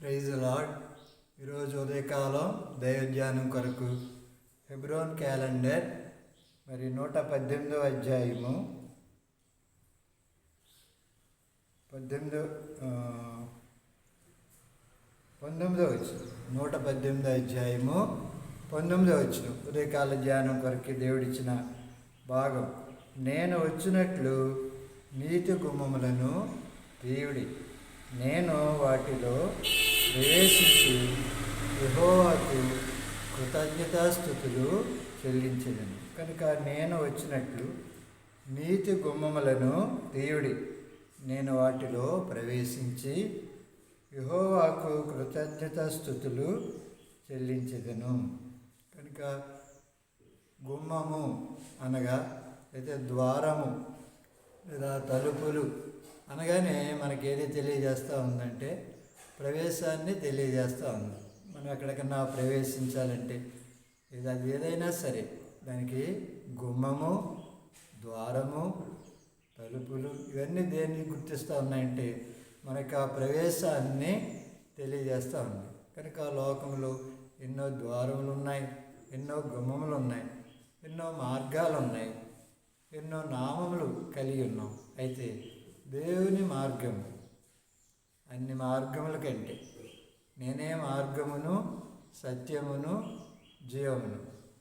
Praise lord ఈరోజు ఉదయకాలం దైవధ్యానం కొరకు హెబ్రోన్ క్యాలెండర్ మరి నూట పద్దెనిమిదో అధ్యాయము. పద్దెనిమిదో పంతొమ్మిదో వచ్చిన నూట పద్దెనిమిదో అధ్యాయము పంతొమ్మిదో వచ్చిన ఉదయకాల ధ్యానం కొరకు దేవుడిచ్చిన భాగం. నేను వచ్చినట్లు నీతి గుమ్మములను దేవుడి నేను వాటిలో ప్రవేశించి యహోవాకు కృతజ్ఞతాస్థుతులు చెల్లించదను. కనుక నేను వచ్చినట్లు నీతి గుమ్మములను దేవుడి నేను వాటిలో ప్రవేశించి యెహోవాకు కృతజ్ఞతాస్థుతులు చెల్లించదను. కనుక గుమ్మము అనగా అయితే ద్వారము లేదా తలుపులు అనగానే మనకి ఏది తెలియజేస్తూ ఉందంటే ప్రవేశాన్ని తెలియజేస్తూ ఉంది. మనం ఎక్కడికన్నా ప్రవేశించాలంటే ఇది అది ఏదైనా సరే దానికి గుమ్మము ద్వారము తలుపులు ఇవన్నీ దేన్ని గుర్తిస్తూ ఉన్నాయంటే మనకు ఆ ప్రవేశాన్ని తెలియజేస్తూ ఉంది. కనుక లోకంలో ఎన్నో ద్వారములు ఉన్నాయి ఎన్నో గుమ్మములు ఉన్నాయి ఎన్నో మార్గాలు ఉన్నాయి ఎన్నో నామములు కలిగి ఉన్నాం. అయితే దేవుని మార్గము అన్ని మార్గముల కంటే నేనే మార్గమును సత్యమును జీవమును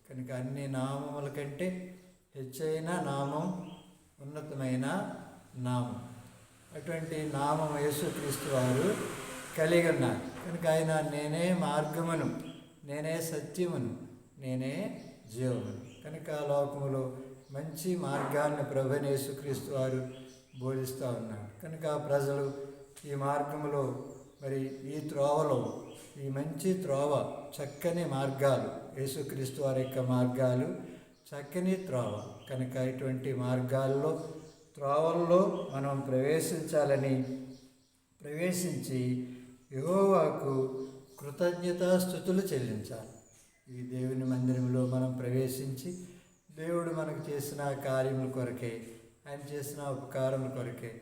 కనుక అన్ని నామముల కంటే హెచ్చైన నామం ఉన్నతమైన నామం. అటువంటి నామం యేసుక్రీస్తు వారు కలిగి ఉన్నారు. కనుక ఆయన నేనే మార్గమును నేనే సత్యమును నేనే జీవమును కనుక లోకములో మంచి మార్గాన్ని ప్రభుని యేసుక్రీస్తు వారు బోధిస్తూ ఉన్నారు. కనుక ప్రజలు ఈ మార్గంలో మరి ఈ త్రోవలో ఈ మంచి త్రోవ చక్కని మార్గాలు. యేసుక్రీస్తు వారి యొక్క మార్గాలు చక్కని త్రోవ. కనుక ఇటువంటి మార్గాల్లో త్రోవల్లో మనం ప్రవేశించాలని ప్రవేశించి యెహోవాకు కృతజ్ఞతాస్థుతులు చెల్లించాలి. ఈ దేవుని మందిరంలో మనం ప్రవేశించి దేవుడు మనకు చేసిన కార్యముల కొరకే ఆయన చేసిన ఉపకారముల కొరకే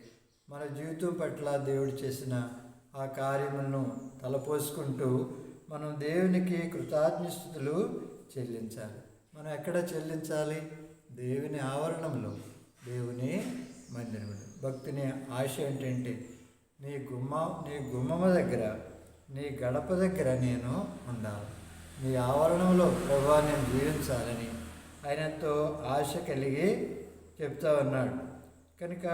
మన జీవితం పట్ల దేవుడు చేసిన ఆ కార్యములను తలపోసుకుంటూ మనం దేవునికి కృతజ్ఞస్థుతులు చెల్లించాలి. మనం ఎక్కడ చెల్లించాలి? దేవుని ఆవరణంలో దేవుని మందిరంలో. భక్తిని ఆశ ఏంటంటే నీ గుమ్మ నీ గుమ్మమ దగ్గర నీ గడప దగ్గర నేను ఉండాలి. నీ ఆవరణంలో ప్రభా నేను జీవించాలని ఆయనతో ఆశ కలిగి చెప్తా ఉన్నాడు. కనుక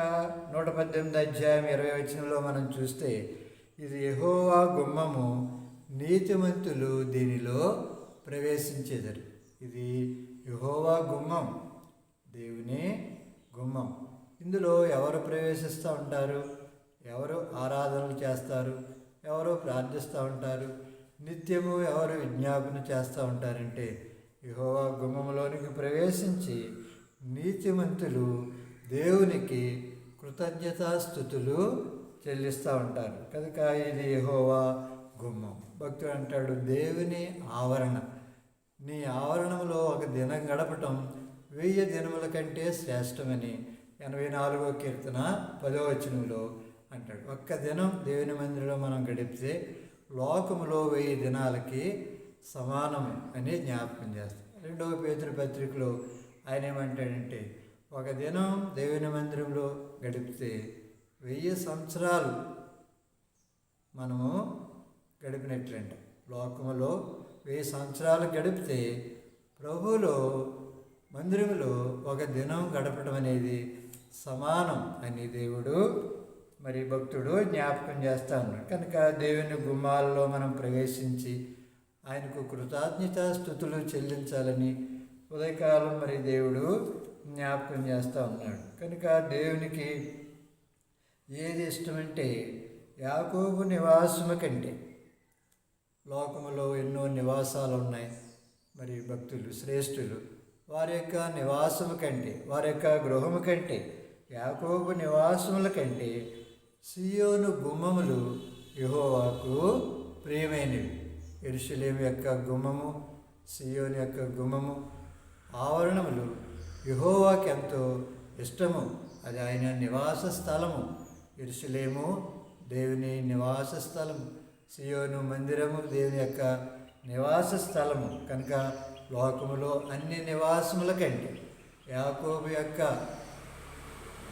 నూట పద్దెనిమిది అధ్యాయం ఇరవై వచనంలో మనం చూస్తే ఇది యహోవా గుమ్మము నీతిమంతులు దీనిలో ప్రవేశించేదరు. ఇది యహోవా గుమ్మం దేవుని గుమ్మం. ఇందులో ఎవరు ప్రవేశిస్తూ ఉంటారు? ఎవరు ఆరాధనలు చేస్తారు? ఎవరు ప్రార్థిస్తూ ఉంటారు? నిత్యము ఎవరు విజ్ఞాపన చేస్తూ ఉంటారంటే యహోవా గుమ్మములోనికి ప్రవేశించి నీతిమంతులు దేవునికి కృతజ్ఞతాస్థుతులు చెల్లిస్తూ ఉంటారు. కనుక ఇది యహోవా గుమ్మం. భక్తుడు అంటాడు దేవుని ఆవరణ. నీ ఆవరణంలో ఒక దినం గడపటం వెయ్యి దినముల కంటే శ్రేష్టమని ఎనభై నాలుగో కీర్తన పదో వచనంలో అంటాడు. ఒక్క దినం దేవుని మందిరంలో మనం గడిపితే లోకములో వెయ్యి దినాలకి సమానం అని జ్ఞాపకం చేస్తాం రెండవ పేతురు పత్రికలో ఆయన ఏమంటాడంటే ఒక దినం దేవుని మందిరంలో గడిపితే వెయ్యి సంవత్సరాలు మనము గడిపినట్లంట. లోకములో వెయ్యి సంవత్సరాలు గడిపితే ప్రభువులో మందిరంలో ఒక దినం గడపడం అనేది సమానం అని దేవుడు మరి భక్తుడు జ్ఞాపకం చేస్తా ఉన్నాడు. కనుక దేవుని గుమ్మాలలో మనం ప్రవేశించి ఆయనకు కృతజ్ఞత స్థుతులు చెల్లించాలని ఉదయకాలం మరి దేవుడు జ్ఞాపకం చేస్తూ ఉన్నాడు. కనుక దేవునికి ఏది ఇష్టమంటే యాకోబు నివాసము కంటే లోకములో ఎన్నో నివాసాలు ఉన్నాయి మరి భక్తులు శ్రేష్ఠులు వారి యొక్క నివాసము కంటే వారి యొక్క గృహము కంటే యాకోబు నివాసముల కంటే సియోను గుమ్మములు యహోవాకు ప్రియమైనవి. ఎరుషలేం యొక్క గుమ్మము సియోని యొక్క గుమ్మము ఆవరణములు యహోవాకి ఎంతో ఇష్టము. అది ఆయన నివాస స్థలము. ఎరుసలేము దేవుని నివాస స్థలం సియోను మందిరము దేవుని యొక్క నివాస స్థలము. కనుక లోకములో అన్ని నివాసముల కంటే యాకోబు యొక్క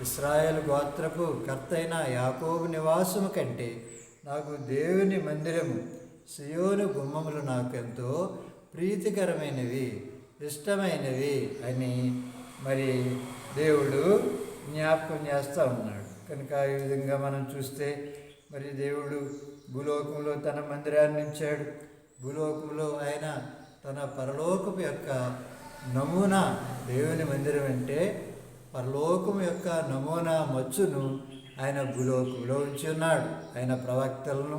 ఇస్రాయేల్ గోత్రపు కర్తైన యాకోబు నివాసము కంటే నాకు దేవుని మందిరము సియోను గుమ్మములు నాకు ఎంతో ప్రీతికరమైనవి. ఇష్టమైనది అని మరి దేవుడు జ్ఞాపకం చేస్తూ ఉన్నాడు. కనుక ఈ విధంగా మనం చూస్తే మరి దేవుడు భూలోకంలో తన మందిరాన్ని ఇచ్చాడు భూలోకంలో ఆయన తన పరలోకం యొక్క నమూనా దేవుని మందిరం అంటే పరలోకం యొక్క నమూనా మచ్చును ఆయన భూలోకంలో ఉంచి ఉన్నాడు ఆయన ప్రవక్తలను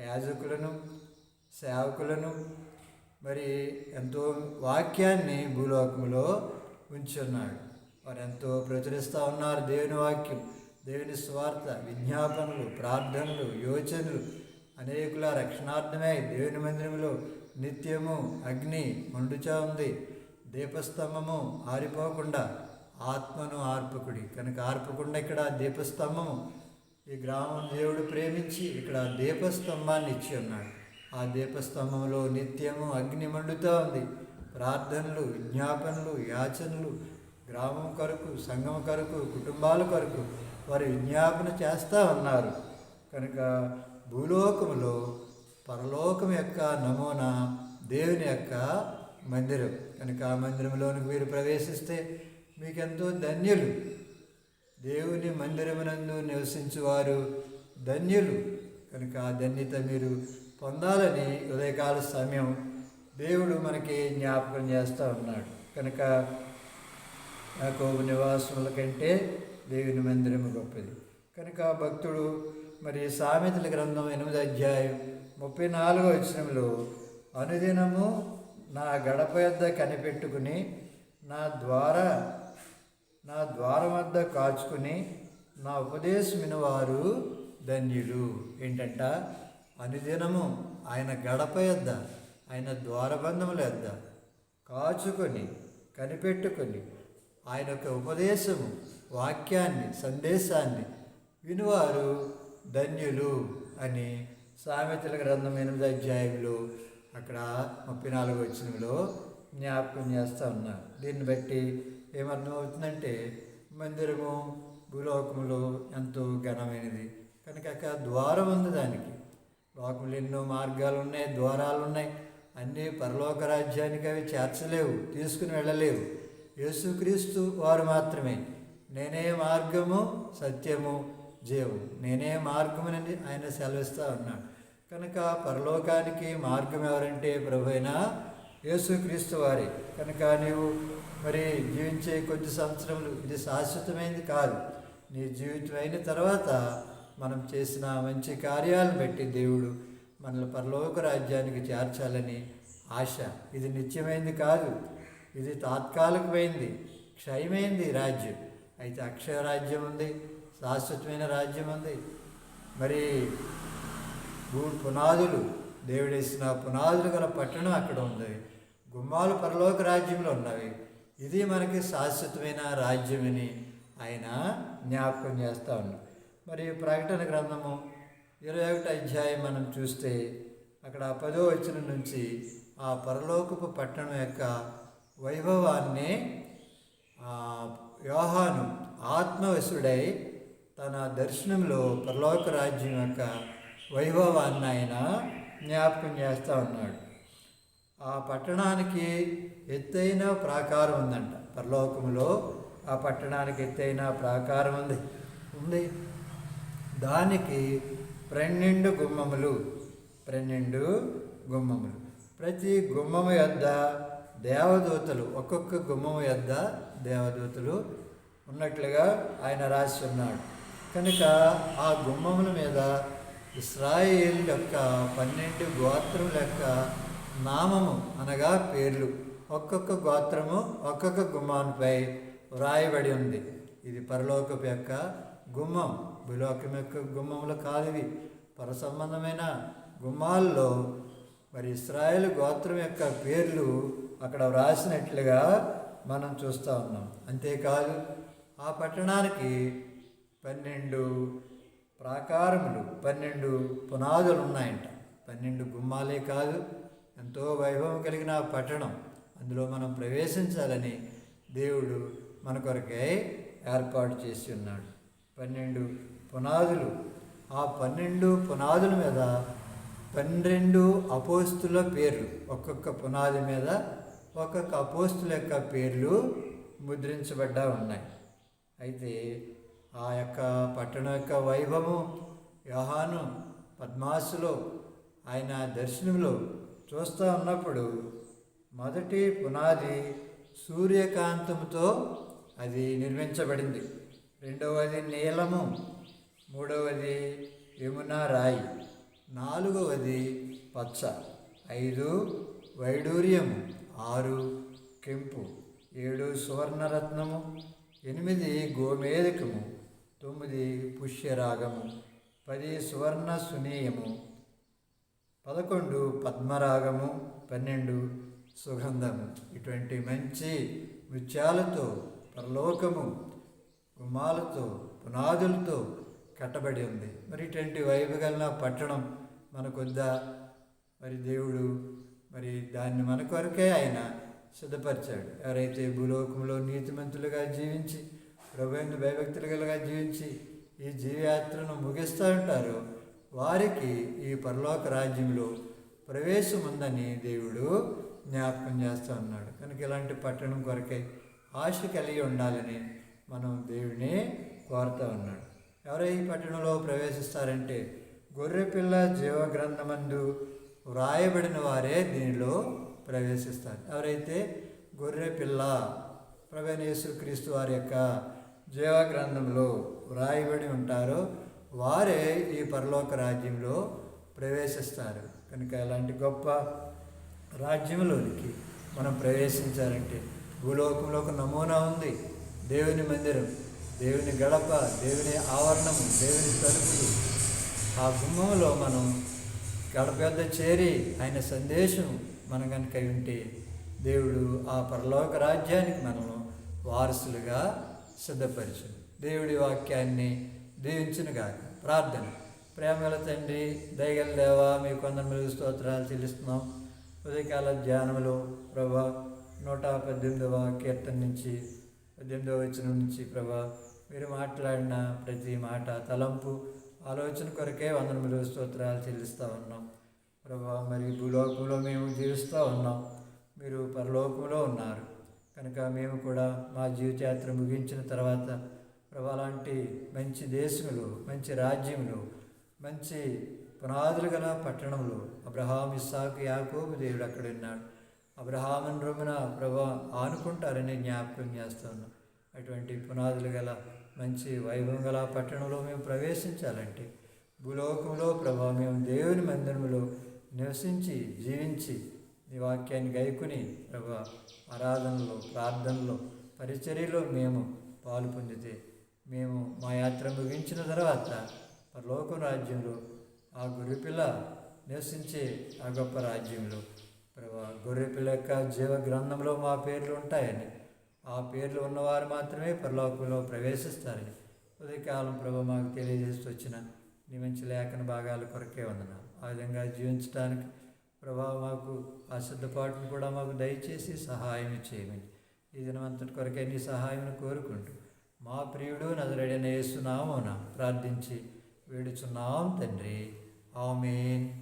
యాజకులను సేవకులను మరి ఎంతో వాక్యాన్ని భూలోకంలో ఉంచి ఉన్నాడు వారు ఎంతో ప్రచురిస్తూ ఉన్నారు దేవుని వాక్యం దేవుని స్వార్థ విజ్ఞాపనలు ప్రార్థనలు యోచనలు. అనేకుల రక్షణార్థమై దేవుని మందిరంలో నిత్యము అగ్ని మండుచా ఉంది. దీపస్తంభము ఆరిపోకుండా ఆత్మను ఆర్పకుడి. కనుక ఆర్పకుండా ఇక్కడ దీపస్తంభము ఈ గ్రామం దేవుడు ప్రేమించి ఇక్కడ దీపస్తంభాన్ని ఇచ్చి ఉన్నాడు. ఆ దీపస్తంభంలో నిత్యము అగ్ని మండుతూ ఉంది ప్రార్థనలు విజ్ఞాపనలు యాచనలు గ్రామం కొరకు సంఘం కొరకు కుటుంబాల కొరకు వారు విజ్ఞాపన చేస్తూ ఉన్నారు. కనుక భూలోకములో పరలోకం యొక్క నమూనా దేవుని యొక్క మందిరం. కనుక ఆ మందిరంలోనికి మీరు ప్రవేశిస్తే మీకెంతో ధన్యులు. దేవుని మందిరమునందు నివసించువారు ధన్యులు. కనుక ఆ ధన్యత మీరు పొందాలని ఉదయకాల సమయం దేవుడు మనకి జ్ఞాపకం చేస్తూ ఉన్నాడు. కనుక నాకు నివాసముల కంటే దేవుని మందిరము గొప్పది. కనుక భక్తుడు మరి సామెతల గ్రంథం ఎనిమిది అధ్యాయం ముప్పై నాలుగో వచనంలో అనుదినము నా గడప యొద్ద కనిపెట్టుకుని నా ద్వారా నా ద్వారం వద్ద కాచుకుని నా ఉపదేశం వినవారు ధన్యులు. ఏంటంట? అనుదినము ఆయన గడప యొద్ద ఆయన ద్వారబంధముల యొద్ద కాచుకొని కనిపెట్టుకొని ఆయన యొక్క ఉపదేశము వాక్యాన్ని సందేశాన్ని వినువారు ధన్యులు అని సామెతల గ్రంథం ఎనిమిది అధ్యాయంలో అక్కడ ముప్పై నాలుగు వచ్చినలో జ్ఞాపకం చేస్తూ ఉన్నారు దీన్ని బట్టి ఏమర్థమవుతుందంటే మందిరము భూలోకములో ఎంతో ఘనమైనది. కనుక ద్వారం ఉంది దానికి. లోకంలో ఎన్నో మార్గాలు ఉన్నాయి ద్వారాలు ఉన్నాయి అన్నీ పరలోక రాజ్యానికి అవి చేర్చలేవు తీసుకుని వెళ్ళలేవు. యేసుక్రీస్తు వారు మాత్రమే. నేనే మార్గము సత్యము జీవము. నేనే మార్గమునని ఆయన సెలవిస్తూ ఉన్నాడు. కనుక పరలోకానికి మార్గం ఎవరంటే ప్రభు యేసుక్రీస్తు వారే. కనుక నీవు మరి జీవించే కొద్ది సంవత్సరములు ఇది శాశ్వతమైనది కాదు. నీ జీవితం అయిన తర్వాత మనం చేసిన మంచి కార్యాలను బట్టి దేవుడు మనల్ని పరలోక రాజ్యానికి చేర్చాలని ఆశ. ఇది నిత్యమైంది కాదు. ఇది తాత్కాలికమైంది. క్షయమైంది రాజ్యం. అయితే అక్షయ రాజ్యం ఉంది. శాశ్వతమైన రాజ్యం ఉంది. మరి భూ పునాదులు దేవుడేసిన పునాదులు గల పట్టణం అక్కడ ఉంది. గుమ్మాలు పరలోక రాజ్యంలో ఉన్నవి. ఇది మనకి శాశ్వతమైన రాజ్యమని ఆయన జ్ఞాపకం చేస్తూ ఉన్నాడు. మరి ప్రకటన గ్రంథము ఇరవై ఒకటి అధ్యాయం మనం చూస్తే అక్కడ పదో వచ్చిన నుంచి ఆ పరలోకపు పట్టణం యొక్క వైభవాన్ని ఆ, యోహాను ఆత్మవశుడై తన దర్శనంలో పరలోక రాజ్యం యొక్క వైభవాన్ని ఆయన జ్ఞాపకం చేస్తూ ఉన్నాడు. ఆ పట్టణానికి ఎత్తైన ప్రాకారం ఉందంట. పరలోకంలో ఆ పట్టణానికి ఎత్తైన ప్రాకారం ఉంది. ఉంది. దానికి పన్నెండు గుమ్మములు పన్నెండు గుమ్మములు. ప్రతి గుమ్మము యొద్ద దేవదూతలు ఒక్కొక్క గుమ్మము యొద్ద దేవదూతలు ఉన్నట్లుగా ఆయన రాసి ఉన్నాడు కనుక ఆ గుమ్మముల మీద ఇస్రాయేల్ యొక్క పన్నెండు గోత్రముల యొక్క నామము అనగా పేర్లు. ఒక్కొక్క గోత్రము ఒక్కొక్క గుమ్మానిపై వ్రాయబడి ఉంది. ఇది పరలోకపు యొక్క గుమ్మం. భూలోకం యొక్క గుమ్మములు కాదు ఇవి పర సంబంధమైన గుమ్మాల్లో మరి ఇస్రాయేల్ గోత్రం యొక్క పేర్లు అక్కడ వ్రాసినట్లుగా మనం చూస్తూ ఉన్నాం. అంతేకాదు ఆ పట్టణానికి పన్నెండు ప్రాకారములు పన్నెండు పునాదులు ఉన్నాయంట పన్నెండు గుమ్మాలే కాదు ఎంతో వైభవం కలిగిన పట్టణం. అందులో మనం ప్రవేశించాలని దేవుడు మన కొరకై ఏర్పాటు చేసి ఉన్నాడు. పన్నెండు పునాదులు. ఆ పన్నెండు పునాదుల మీద పన్నెండు అపోస్తుల పేర్లు. ఒక్కొక్క పునాది మీద ఒక్కొక్క అపోస్తుల యొక్క పేర్లు ముద్రించబడ్డా ఉన్నాయి. అయితే ఆ యొక్క పట్టణం యొక్క వైభవం యోహాను పద్మాసులో ఆయన దర్శనంలో చూస్తూ ఉన్నప్పుడు మొదటి పునాది సూర్యకాంతంతో అది నిర్మించబడింది. రెండవది నీలము మూడవది యమునా రాయి నాలుగవది పచ్చ ఐదు వైడూర్యము ఆరు కెంపు ఏడు సువర్ణరత్నము ఎనిమిది గోమేధకము తొమ్మిది పుష్యరాగము పది సువర్ణ సునీయము పదకొండు పద్మరాగము పన్నెండు సుగంధము. ఇటువంటి మంచి నృత్యాలతో పరలోకము గుమ్మాలతో పునాదులతో కట్టబడి ఉంది. మరి ఇటువంటి వైభగల పట్టణం మనకొద్దా? మరి దేవుడు మరి దాన్ని మన కొరకే ఆయన సిద్ధపరిచాడు. ఎవరైతే భూలోకంలో నీతిమంతులుగా జీవించి ప్రభుత్వ భయభక్తులుగా జీవించి ఈ జీవయాత్రను ముగిస్తూ ఉంటారో వారికి ఈ పరలోక రాజ్యంలో ప్రవేశం ఉందని దేవుడు జ్ఞాపకం చేస్తూ ఉన్నాడు. కనుక ఇలాంటి పట్టణం కొరకై ఆశ కలిగి ఉండాలని మనం దేవుడిని కోరుతూ ఉన్నాడు. ఎవరు ఈ పట్టణంలో ప్రవేశిస్తారంటే గొర్రెపిల్ల జీవగ్రంథమందు వ్రాయబడిన వారే దీనిలో ప్రవేశిస్తారు. ఎవరైతే గొర్రెపిల్ల పిల్ల ప్రవేణేశు క్రీస్తు వారి యొక్క జీవగ్రంథంలో వ్రాయబడి ఉంటారో వారే ఈ పరలోక రాజ్యంలో ప్రవేశిస్తారు. కనుక ఇలాంటి గొప్ప రాజ్యంలోనికి మనం ప్రవేశించాలంటే భూలోకంలో ఒక నమూనా ఉంది. దేవుని మందిరం దేవుని గడప దేవుని ఆవరణము దేవుని తలుపులు. ఆ గుమ్మంలో మనం గడప వద్ద చేరి ఆయన సందేశం మనం కనుక ఉంటే దేవుడు ఆ పరలోక రాజ్యానికి మనము వారసులుగా సిద్ధపరచు దేవుడి వాక్యాన్ని దీవించునుగా ప్రార్థన. ప్రేమల తండ్రి దయగల దేవా మీ కొందరు స్తోత్రాలు చెల్లిస్తున్నాం. ఉదయకాల ధ్యానంలో ప్రభా నూట పద్దెనిమిదవ కీర్తన నుంచి పద్దెనిమిదవ వచనం నుంచి ప్రభా మీరు మాట్లాడిన ప్రతి మాట తలంపు ఆలోచన కొరకే వందనములు స్తోత్రాలు చెల్లిస్తూ ఉన్నాం. ప్రభా మరి భూలోకంలో మేము జీవిస్తూ ఉన్నాం. మీరు పరలోకంలో ఉన్నారు. కనుక మేము కూడా మా జీవితయాత్ర ముగించిన తర్వాత ప్రభా లాంటి మంచి దేశంలో మంచి రాజ్యంలో మంచి పునాదులు గల పట్టణంలో అబ్రహాం ఇస్సాకు యాకోబు దేవుడు అక్కడ ఉన్నాడు. అబ్రహామన్ రొమ్మున ప్రభా ఆనుకుంటారని జ్ఞాపకం చేస్తున్నాం. అటువంటి పునాదులు గల మంచి వైభవం గల పట్టణంలో మేము ప్రవేశించాలంటే భూలోకంలో ప్రభా మేము దేవుని మందిరంలో నివసించి జీవించి నీ వాక్యాన్ని గైకుని ప్రభా ఆరాధనలో ప్రార్థనలో పరిచర్యలో మేము పాలు పొందితే మేము మా యాత్ర ముగించిన తర్వాత పరలోక రాజ్యంలో ఆ గురిపిల్ల నివసించే ఆ గొప్ప రాజ్యంలో ప్రభా గొర్రెపిల్ల యొక్క జీవ గ్రంథంలో మా పేర్లు ఉంటాయని ఆ పేర్లు ఉన్నవారు మాత్రమే పరలోకంలో ప్రవేశిస్తారని ఉదయకాలం ప్రభు మాకు తెలియజేస్తూ వచ్చిన నీ మంచి లేఖన భాగాలు కొరకే వందనాలు. ఆ విధంగా జీవించడానికి ప్రభా మాకు ఆ సిద్ధపాటును కూడా మాకు దయచేసి సహాయం చేయమని ఈ దినమంతటి కొరకే నీ సహాయం కోరుకుంటూ మా ప్రియుడు నజరడైన యేసునామోన ప్రార్థించి వేడుచున్నాం తండ్రి. ఆమెన్.